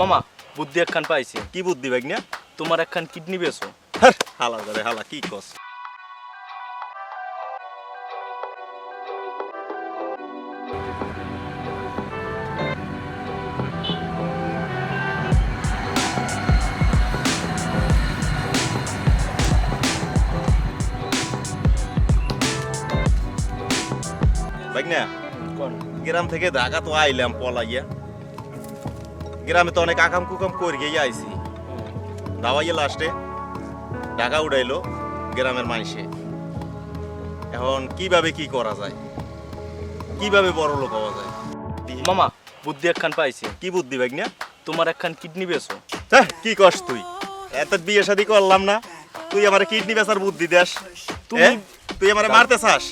মামা বুদ্ধি একখান পাইছি। কি বুদ্ধি ভাগ্নে? তোমার একখান কিডনি বেছো হালা করে হালা কি কস? ভাগ্নে গ্রাম থেকে ঢাকা তো আইলাম পলাইয়া। গ্রামে তো অনেক আকাম কুকাম করে গিয়ে আইছি। দাওয়াইয়া লাস্টে ঢাকা উড়াইলো গ্রামের মানুষে এখন কীভাবে কি করা যায়? কীভাবে বড় লোক হওয়া যায়? মামা বুদ্ধি একখান পাইছি। কি বুদ্ধি ভাগ্নে তোমার একখান কিডনি বেছো হ্যাঁ কি কস তুই? এত বিয়ে শাদি করলাম না। তুই আমার কিডনি বেচার বুদ্ধি দেস। তুমি- তুমি তুই আমারে মারতে চাস?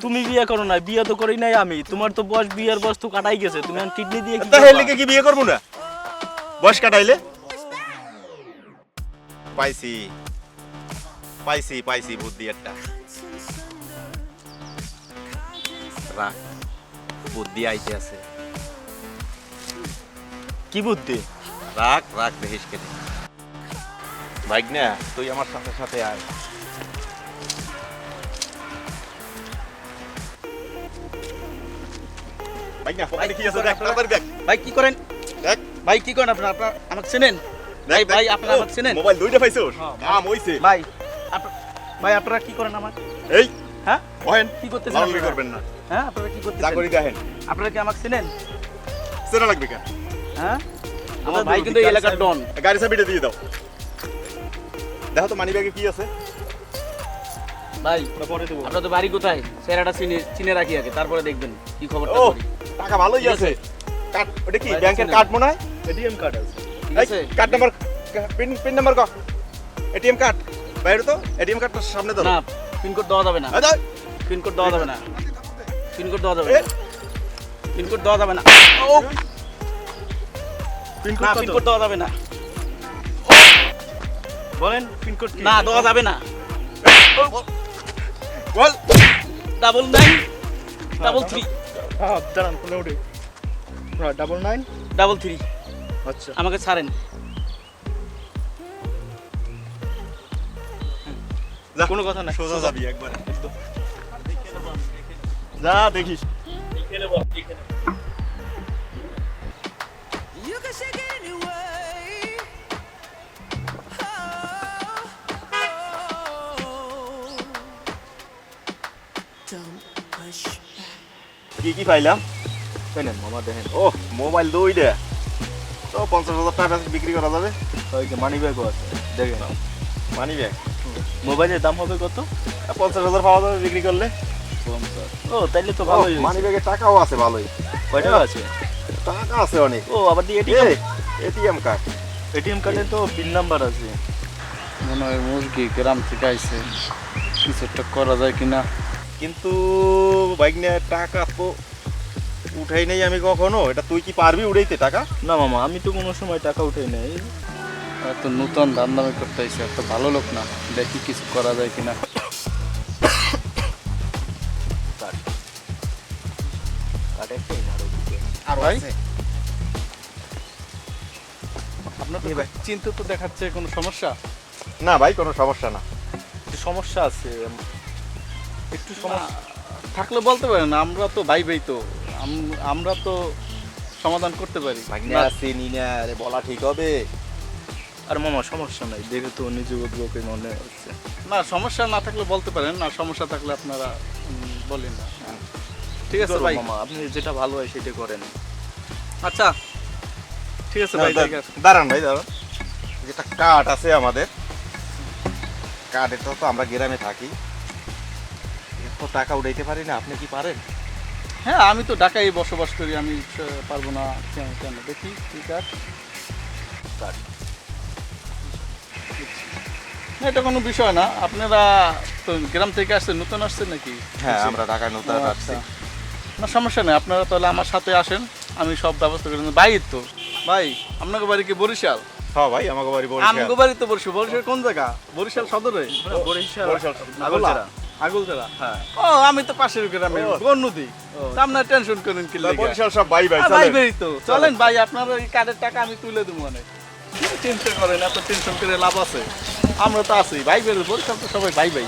তুমি বিয়ে করো না বিয়ে তো করি নাই আমি। তোমার তো বয়স বিয়ের বয়স তো কাটাই গেছে। তুমি এখন কিডনি দিয়ে কি তা করবা? হেলিকে কি বিয়ে করব না? বয়স কাটাইলে? পাইছি। পাইছি পাইছি বুদ্ধি একটা। রাখ বুদ্ধি আইতে আছে। কি বুদ্ধি? রাখ রাখ দেখিস কেন বাইক না তুই আমার সাথে সাথে আয়। বাইক না কি আছে দেখ। ভাই কি করেন? দেখ। ভাই কি করেন আপনার? আপনার আমাকে চেনেন? ভাই ভাই আপনারা আমাকে চেনেন? মোবাইল দুইটা পাইছোস হ্যাঁ, হইছে। ভাই ভাই আপনারা কি করেন আমার এই হ্যাঁ? বহেন কি করতেছেন আপনারা? করবেন না। হ্যাঁ আপনারা কি যা করতেছেন? করি দেখেন। আপনারা কি আমাকে চেনেন? সেটা লাগবে কেন? হ্যাঁ? আমার ভাই কিন্তু এই এলাকার ডন। গাড়ি চাবিটা দিয়ে দাও। দেখো তো মানি ব্যাগে কি আছে। ভাই পরে দেবো। আপনার তো বাড়ি কোথায়? সেরাটা চিনে চিনে রাখি আগে তারপরে দেখবেন কি খবরটা ও টাকা ভালোই আছে? কাট ওটা কি ব্যাংকের কার্ড মনে হয়? এটিএম কার্ড আছে। Card number pin pin number ক এটিএম কার্ড বাইরে তো এটিএম কার্ডটা সামনে দাও না পিনকোড দেওয়া যাবে না। আয় দাও। পিনকোড দেওয়া যাবে না। পিনকোড দেওয়া যাবে না। পিনকোড দেওয়া যাবে না। ও। পিনকোড না কত? পিনকোড দেওয়া যাবে না। বলেন পিনকোড কি? না দেওয়া যাবে না। বল। ডাবল নাইন ডাবল থ্রি হ্যাঁ দাঁড়ান ফোনে উঠে। ডাবল নাইন ডাবল থ্রি আচ্ছা। আমাকে ছাড়েন। যা কোনো কথা না সোজা যাবি একবার যা দেখিস. Oh, push back. কি কি পাইলাম? শুনেন মামা দেখেন ও মোবাইল দুইটা তো পঞ্চাশ হাজার টাকা বিক্রি করা যাবে ওইকে মানি ব্যাগও আছে দেখেন মানি ব্যাগ মোবাইলের দাম হবে কত পঞ্চাশ হাজার পাওয়া যাবে বিক্রি করলে ও তাইলে তো ভালোই মানি ব্যাগের টাকাও আছে ভালোই কয়টা আছে টাকা আছে অনেক ও আবার দিয়ে এটিএম এটিএম কার্ড এটিএম কার্ডে তো পিন নাম্বার আছে মনে হয় মুরগি গ্রাম থেকে আইছে কিছু একটা করা যায় কিনা কিন্তু বাইক নিয়ে টাকা তো উঠাই নাই আমি কখনো। এটা তুই কি পারবি উঠাইতে টাকা? না মামা আমি তো কোনো সময় টাকা উঠাই নাই। এত নতুন ধান্দামি করতে আইছে এত ভালো লোক না। দেখি কিছু করা যায় কিনা। আর ভাই? আছে। আপনার তো চিন্তা তো দেখাচ্ছে কোনো সমস্যা? না ভাই কোনো সমস্যা না। একটু সমস্যা আছে। একটু সমস্যা থাকলে বলতে পারেন আমরা তো ভাই ভাই তো। আমরা তো সমাধান করতে পারি। ভাগ্নে আছে আরে বলা ঠিক হবে। আর মামা সমস্যা নাই। দেখে তো নিজে বোধকে মনে হচ্ছে। না সমস্যা না থাকলে বলতে পারেন না সমস্যা থাকলে আপনারা বলেন না। ঠিক আছে ভাই। মামা আপনি যেটা ভালো হয় সেটা করেন। আচ্ছা। ঠিক আছে ভাই দাঁড়ান ভাই দাঁড়ান। যেটা কার্ড আছে আমাদের। কার্ডে তো তো আমরা গ্রামে থাকি। এত টাকা উঠাইতে পারি না আপনি কি পারেন? হ্যাঁ আমি তো ঢাকায় বসবাস করি আমি পারব না কেন কেন? দেখি ঠিক আছে এটা কোনো বিষয় না। আপনারা তো গ্রাম থেকে আসছেন নতুন আসছেন নাকি? হ্যাঁ আমরা ঢাকায় নতুন আসছি। আচ্ছা। না সমস্যা নেই আপনারা তাহলে আমার সাথে আসেন আমি সব ব্যবস্থা করে দেবো। ভাই তো ভাই আপনাকে বাড়ি কি বরিশাল? হ্যাঁ ভাই আমাকে বাড়ি বরিশাল। আমাকে বাড়ি তো বরিশাল। বরিশাল কোন জায়গা? বরিশাল সদরে? বরিশাল। বরিশাল আগুলতলা হ্যাঁ। ও আমি তো পাশের গ্রামে ও। বন্যদি আপনার টেনশন করেন কি বরিশাল সব ভাই ভাই ভাই ভাই তো। চলেন। ভাই আপনার ওই কার্ডের টাকা আমি তুলে দেবো অনেক। চিন্তা করেন এত টেনশন করে লাভ আছে? আমরা তো আছি ভাই বেরো বরিশাল তো সবাই ভাই ভাই